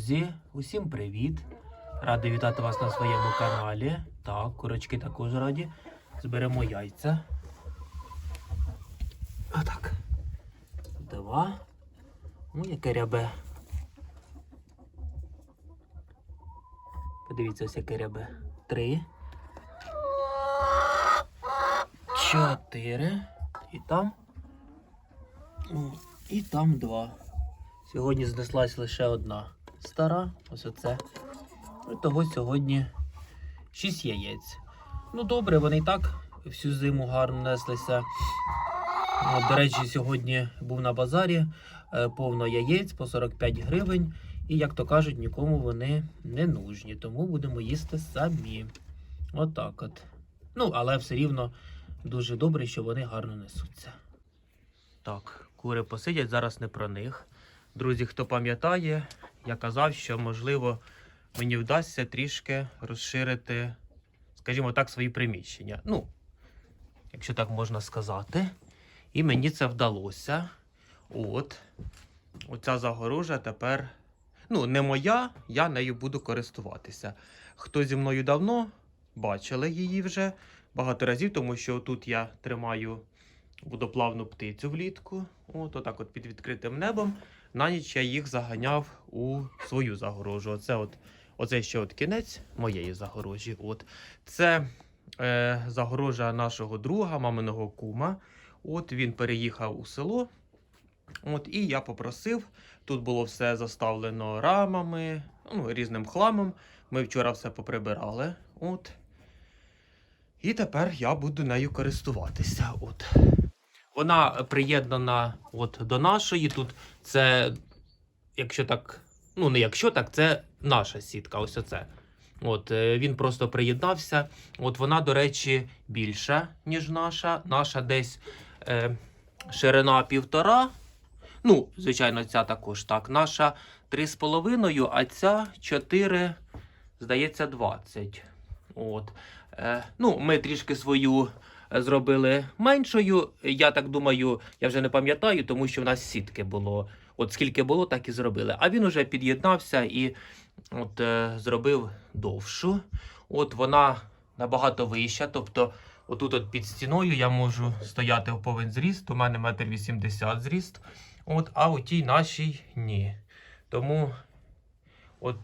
Друзі, усім привіт! Радий вітати вас на своєму каналі. Так, курочки також раді. Зберемо яйця. Отак. Два. Ну, яке рябе. Подивіться, ось яке рябе. Три. Чотири. І там. І там два. Сьогодні знеслась лише одна стара, ось оце. Ну, того сьогодні 6 яєць. Ну добре, вони і так всю зиму гарно неслися. От, До речі, сьогодні був на базарі е, повно яєць по 45 гривень. І, як то кажуть, нікому вони не нужні, тому будемо їсти самі. Отак от. Ну, але все рівно дуже добре, що вони гарно несуться. Так, кури посидять, зараз не про них. Друзі, хто пам'ятає, я казав, що можливо мені вдасться трішки розширити, скажімо так, свої приміщення. Ну, якщо так можна сказати. І мені це вдалося. От. Оця загорожа тепер. Ну, не моя, я нею буду користуватися. Хто зі мною давно, бачили її вже багато разів, тому що тут я тримаю водоплавну птицю влітку. От, отак от під відкритим небом. На ніч я їх заганяв у свою загорожу. Оце от, оце ще от кінець моєї загорожі. От. Це е, загорожа нашого друга, маминого кума. От він переїхав у село. От, і я попросив. Тут було все заставлено рамами, ну, різним хламом. Ми вчора все поприбирали. От. І тепер я буду нею користуватися. От. Вона приєднана от до нашої. Тут це, якщо так, ну не якщо так, це наша сітка. Ось оце. От, е, він просто приєднався. От вона, до речі, більша, ніж наша. Наша десь е, ширина півтора. Ну, звичайно, ця також так. Наша 3,5, а ця 4, здається, 20. От. Е, ну, ми трішки свою зробили меншою. Я так думаю, я вже не пам'ятаю, тому що в нас сітки було. От скільки було, так і зробили. А він уже під'єднався і от, е, зробив довшу. От вона набагато вища. Тобто, отут от під стіною я можу стояти в повен зріст. У мене метр вісімдесят зріст. От, а у тій нашій ні. Тому от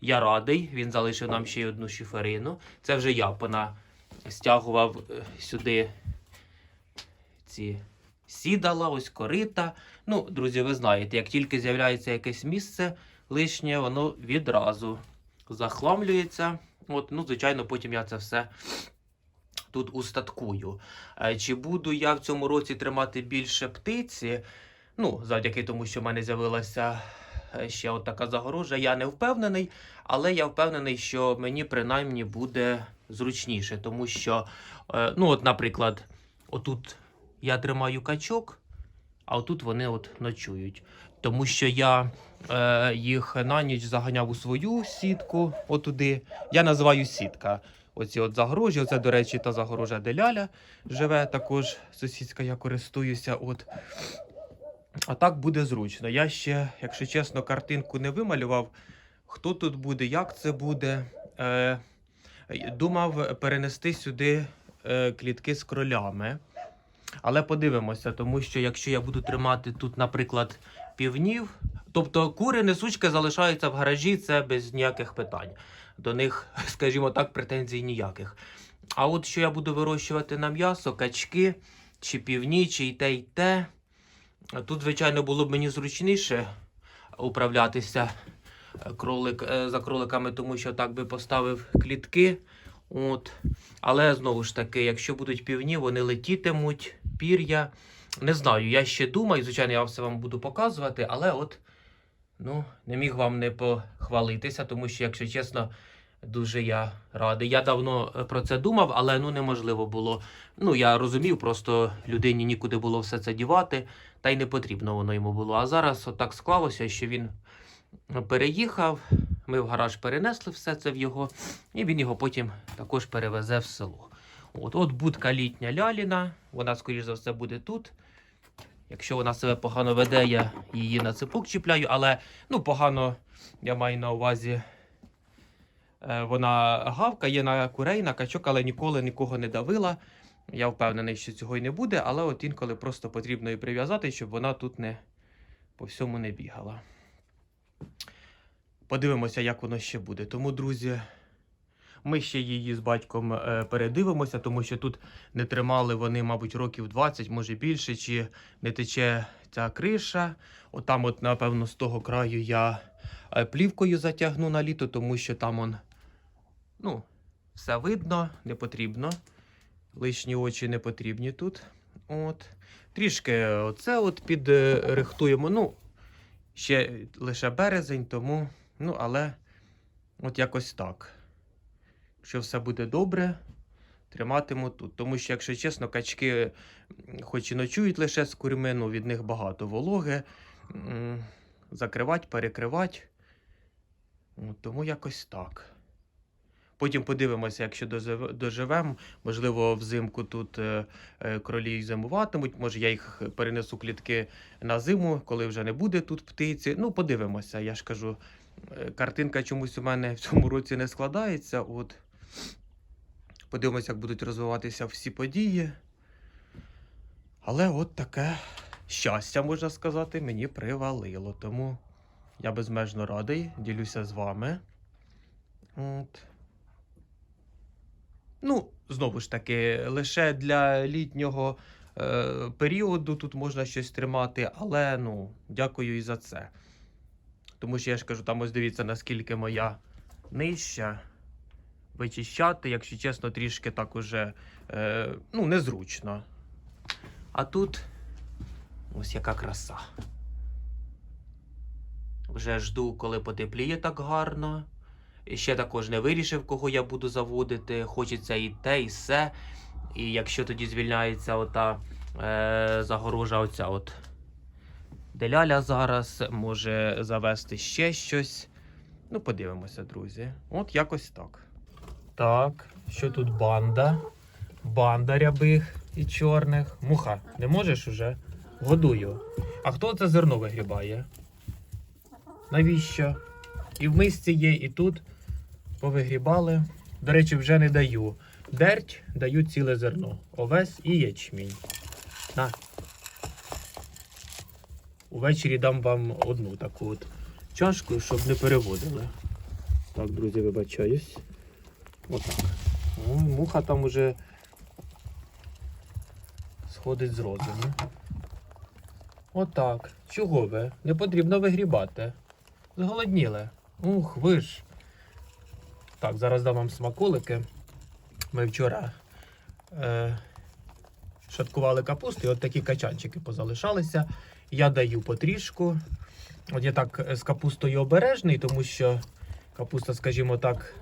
я радий, він залишив нам ще одну шиферину. Це вже я пона стягував е, сюди ці сідала, ось корита. Ну, друзі, ви знаєте, як тільки з'являється якесь місце лишнє, воно відразу захламлюється. От, ну, звичайно, потім я це все тут устаткую. Е, Чи буду я в цьому році тримати більше птиці? Ну, завдяки тому, що в мене з'явилася е, ще от така загорожа, я не впевнений, але я впевнений, що мені принаймні буде зручніше, тому що, е, ну, от, наприклад, отут я тримаю качок, а отут вони от ночують. Тому що я е, їх на ніч заганяв у свою сітку, отуди. Я називаю сітка. Оці от загорожі. Оце, до речі, та загорожа, де ляля живе, також сусідська я користуюся. От. А так буде зручно. Я ще, якщо чесно, картинку не вималював. Хто тут буде, як це буде. Е, думав перенести сюди е, клітки з кролями. Але подивимося, тому що якщо я буду тримати тут, наприклад, півнів, тобто кури несучки залишаються в гаражі, це без ніяких питань. До них, скажімо так, претензій ніяких. А от що я буду вирощувати на м'ясо, качки, чи півні, чи й те, й те. Тут, звичайно, було б мені зручніше управлятися кролик, е, за кроликами, тому що так би поставив клітки. От. Але знову ж таки, якщо будуть півні, вони летітимуть, пір'я. Не знаю, я ще думаю, звичайно, я все вам буду показувати, але от ну, не міг вам не похвалитися, тому що, якщо чесно, дуже я радий. Я давно е, про це думав, але ну неможливо було. Ну, я розумів, просто людині нікуди було все це дівати, та й не потрібно воно йому було. А зараз отак склалося, що він переїхав. Ми в гараж перенесли все це в його, і він його потім також перевезе в село. От, от будка літня ляліна, вона, скоріш за все, буде тут. Якщо вона себе погано веде, я її на цепок чіпляю, але ну, погано я маю на увазі. е, Вона гавкає на курей, на качок, але ніколи нікого не давила. Я впевнений, що цього й не буде, але от інколи просто потрібно її прив'язати, щоб вона тут не по всьому не бігала. Подивимося, як воно ще буде. Тому, друзі, ми ще її з батьком е, передивимося, тому що тут не тримали вони, мабуть, років 20, може більше, чи не тече ця криша. Отам, от, напевно, з того краю я е, плівкою затягну на літо, тому що там он, ну, все видно, не потрібно. Лишні очі не потрібні тут. От. Трішки оце от підрихтуємо. Ну, ще лише березень, тому, ну, але от якось так. Якщо все буде добре, триматиму тут. Тому що, якщо чесно, качки, хоч і ночують лише з курми, ну, від них багато вологи. Закривати, перекривати. Тому якось так. Потім подивимося, якщо доживемо. Можливо, взимку тут е, е, кролі зимуватимуть. Може, я їх перенесу клітки на зиму, коли вже не буде тут птиці. Ну, подивимося, я ж кажу. е, Картинка чомусь у мене в цьому році не складається. От. Подивимося, як будуть розвиватися всі події. Але от таке щастя, можна сказати, мені привалило. Тому я безмежно радий, ділюся з вами. От. Ну, знову ж таки, лише для літнього е, періоду тут можна щось тримати, але ну, дякую і за це. Тому що я ж кажу, там ось дивіться, наскільки моя нижча. Вичищати, якщо чесно, трішки так уже е, ну, незручно. А тут ось яка краса. Вже жду, коли потепліє так гарно. Ще також не вирішив, кого я буду заводити. Хочеться і те, і все. І якщо тоді звільняється ота е, загорожа, оця от деляля зараз, може завести ще щось. Ну, подивимося, друзі. От якось так. Так, що тут банда? Банда рябих і чорних. Муха, не можеш уже? Годую. А хто це зерно вигрібає? Навіщо? І в мисці є, і тут повигрібали. До речі, вже не даю. Дерть даю ціле зерно. Овес і ячмінь. На. Увечері дам вам одну таку от чашку, щоб не переводили. Так, друзі, вибачаюсь. Отак. Ой, муха там уже сходить з розуму. Отак. Чого ви? Не потрібно вигрібати. Зголодніли. Ух, ви ж. Так, зараз дам вам смаколики. Ми вчора е, шаткували капусту, і от такі качанчики позалишалися. Я даю потрішку. От я так е, з капустою обережний, тому що капуста, скажімо так,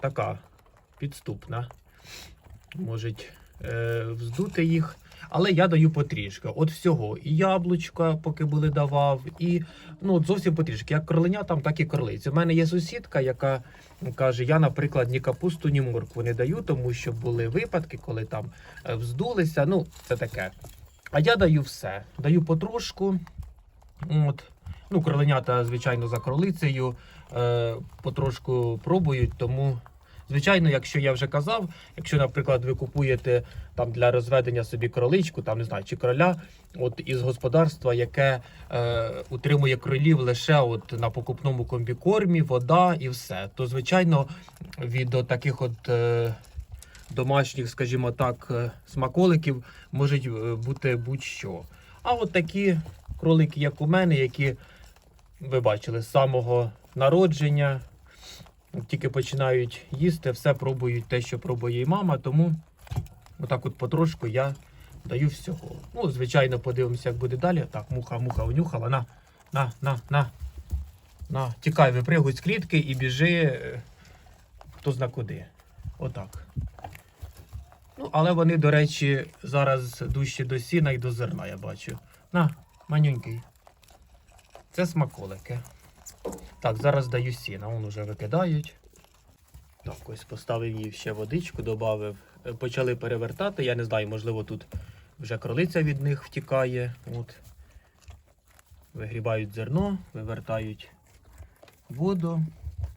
така підступна. Можуть е, вздути їх. Але я даю потрішки. От всього. І яблучка, поки були давав, і ну от зовсім потрішки. Як кроленя, там, так і крорлиці. У мене є сусідка, яка каже: я, наприклад, ні капусту, ні моркву не даю, тому що були випадки, коли там е, вздулися. Ну, це таке. А я даю все. Даю потрошку. От. Ну, кроленята, звичайно, за кролицею. Е, потрошку пробують, тому. Звичайно, якщо я вже казав, якщо, наприклад, ви купуєте там для розведення собі кроличку, там не знаю, чи кроля, от із господарства, яке е, утримує кролів лише от на покупному комбікормі, вода і все, то звичайно від таких от е, домашніх, скажімо так, е, смаколиків можуть е, бути будь-що. А от такі кролики, як у мене, які ви бачили з самого народження. Тільки починають їсти, все пробують те, що пробує і мама, тому отак от потрошку я даю всього. Ну, звичайно, подивимося, як буде далі. Так, муха, муха унюхала. На, на, на, на. На, тікай, випригуй з клітки і біжи е, хто зна куди. Отак. Ну, але вони, до речі, зараз дужчі до сіна і до зерна, я бачу. На, манюнький. Це смаколики. Так, зараз даю сіна, вон уже викидають. Так, ось поставив їй ще водичку, додав. Почали перевертати. Я не знаю, можливо, тут вже кролиця від них втікає. От. Вигрібають зерно, вивертають воду.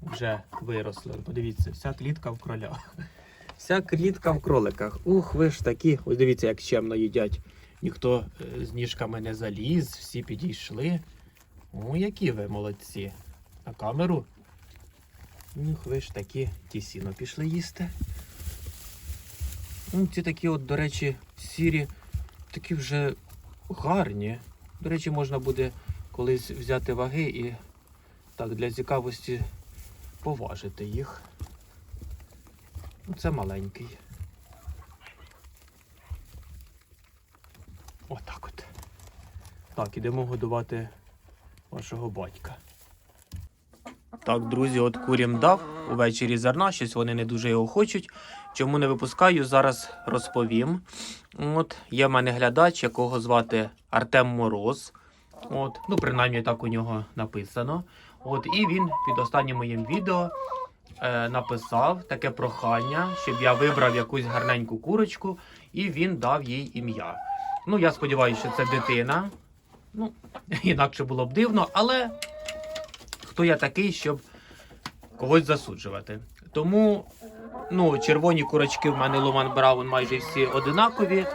Вже виросли. Подивіться, вся клітка в кролях. Вся клітка в кроликах. Ух, ви ж такі. Ось дивіться, як чемно їдять. Ніхто е, з ніжками не заліз, всі підійшли. О, які ви молодці. На камеру. Ух, ви ж такі ті сіно пішли їсти. Ну, ці такі, от, до речі, сірі, такі вже гарні. До речі, можна буде колись взяти ваги і так для цікавості поважити їх. Ну, Це маленький. Отак от. Так, ідемо годувати вашого батька. Так, друзі, от курям дав увечері зерна, щось вони не дуже його хочуть. Чому не випускаю, зараз розповім. От, є в мене глядач, якого звати Артем Мороз. От, ну, принаймні так у нього написано. От, і він під останнім моїм відео е, написав таке прохання, щоб я вибрав якусь гарненьку курочку, і він дав їй ім'я. Ну, я сподіваюся, що це дитина. Ну, інакше було б дивно, але хто я такий, щоб когось засуджувати. Тому ну, червоні курочки в мене Ломан Браун майже всі одинакові.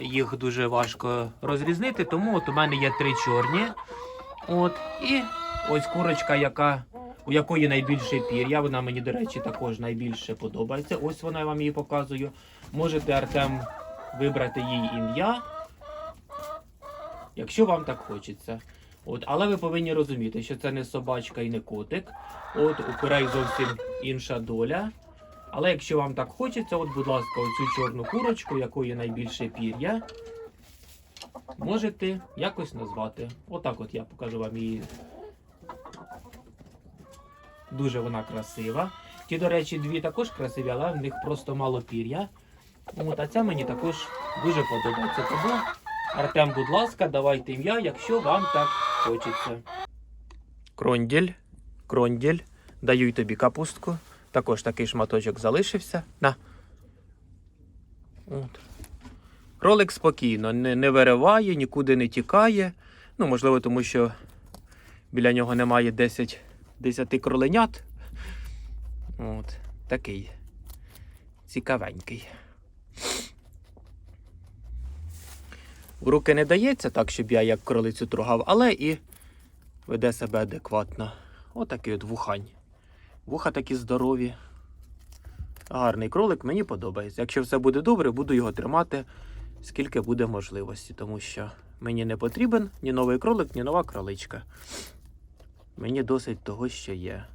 Їх дуже важко розрізнити, тому от у мене є три чорні. От, і ось курочка, яка, у якої найбільше пір'я. Вона мені, до речі, також найбільше подобається. Ось вона я вам її показую. Можете, Артем, вибрати їй ім'я, якщо вам так хочеться. От, але ви повинні розуміти, що це не собачка і не котик. От у курей зовсім інша доля. Але якщо вам так хочеться, от, будь ласка, оцю чорну курочку, якої найбільше пір'я, можете якось назвати. Отак от я покажу вам її. Дуже вона красива. Ті, до речі, дві також красиві, але в них просто мало пір'я. А ця мені також дуже подобається. Тому, Артем, будь ласка, давайте ім'я, якщо вам так хочеться. Кронділь, кронділь, даю й тобі капустку. Також такий шматочок залишився. На. От. Кролик спокійно, не, не вириває, нікуди не тікає. Ну, можливо, тому що біля нього немає 10, 10 кроленят. От. Такий цікавенький. В руки не дається так, щоб я як кролицю трогав, але і веде себе адекватно. Отакий от вухань. Вуха такі здорові. Гарний кролик, мені подобається. Якщо все буде добре, буду його тримати скільки буде можливості, тому що мені не потрібен ні новий кролик, ні нова кроличка. Мені досить того, що є.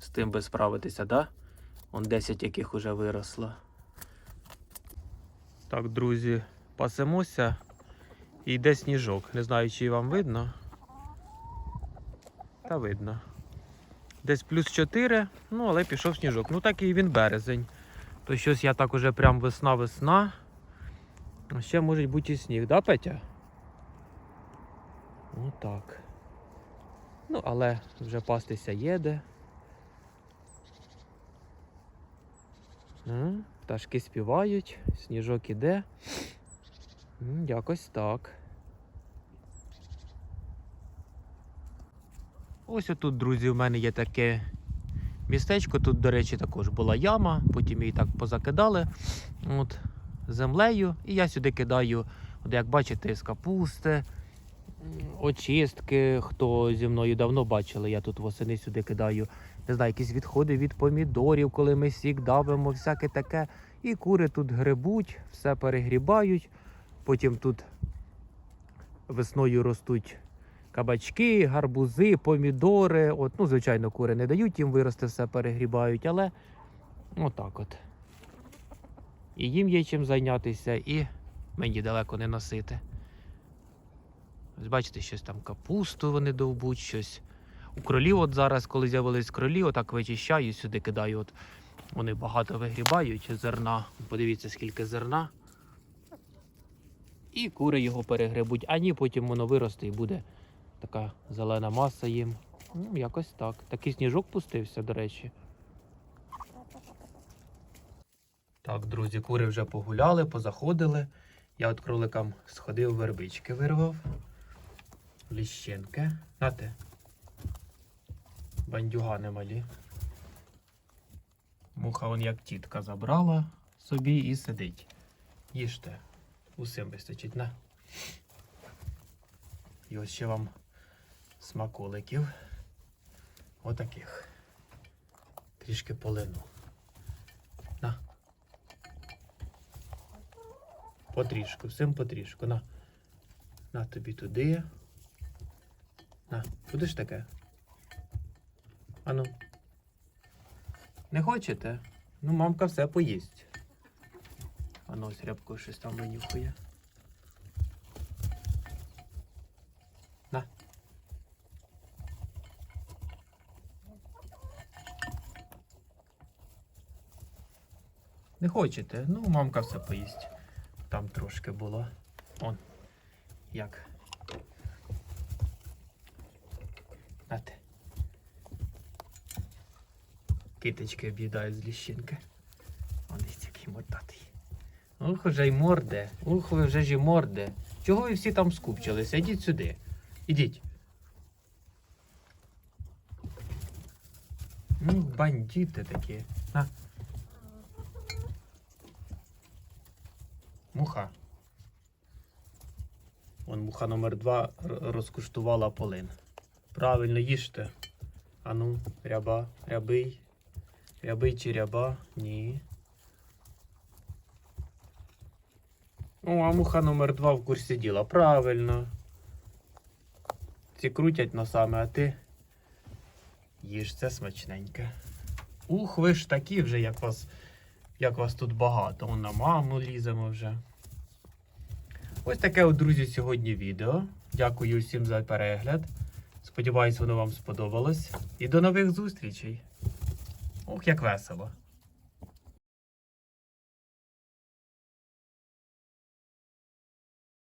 З тим би справитися, да? Он 10 яких уже виросло. Так, друзі, пасемося. І йде сніжок. Не знаю, чи вам видно. Та видно. Десь плюс 4, ну але пішов сніжок. Ну такий він березень. То щось я так уже прям весна-весна. Ще може бути і сніг, да, Петя? Ну так. Ну, але вже пастися їде. Пташки співають, сніжок іде. Якось так. Ось отут, друзі, в мене є таке містечко. Тут, до речі, також була яма, потім її так позакидали от, землею. І я сюди кидаю, от як бачите, з капусти, очистки. Хто зі мною давно бачили, я тут восени сюди кидаю. Не знаю, якісь відходи від помідорів, коли ми сік давимо, всяке таке. І кури тут грибуть, все перегрібають. Потім тут весною ростуть кабачки, гарбузи, помідори. От, ну, звичайно, кури не дають їм вирости, все перегрібають, але отак от. І їм є чим зайнятися, і мені далеко не носити. Ось бачите, щось там капусту вони довбуть, щось. У кролів, от зараз, коли з'явились кролі, отак вичищаю, сюди кидаю. От вони багато вигрібають зерна. Подивіться, скільки зерна. І кури його перегребуть, а ні, потім воно виросте і буде така зелена маса їм. Ну, якось так. Такий сніжок пустився, до речі. Так, друзі, кури вже погуляли, позаходили. Я от кроликам сходив, вербички вирвав. Ліщенки. Нате. Бандюгани малі. Муха он як тітка забрала собі і сидить. Їжте. Усім вистачить, на. І ось ще вам смаколиків. Отаких. Трішки полину. На. Потрішку, всім потрішку. На. На тобі туди. На, будеш таке? Ану. Не хочете? Ну, мамка все поїсть. Ану, ось рябко щось там винюхує. На. Не хочете? Ну, мамка все поїсть. Там трошки було. Он. Як. Нате. Киточки об'їдають з ліщинки. Он десь який мордатий. Ух, вже й морде. Ух, ви вже ж і морде. Чого ви всі там скупчилися? Ідіть сюди. Ідіть. Ну, бандити такі. На. Муха. Вон муха номер два розкуштувала полин. Правильно їжте. Ану, ряба, рябий. Рябий чи ряба? Ні. О, а муха номер два в курсі діла. Правильно. Ці крутять носами, а ти їж це смачненьке. Ух, ви ж такі вже, як вас, як вас тут багато. Вон на маму ліземо вже. Ось таке, от, друзі, сьогодні відео. Дякую всім за перегляд. Сподіваюсь, воно вам сподобалось. І до нових зустрічей. Ох, як весело.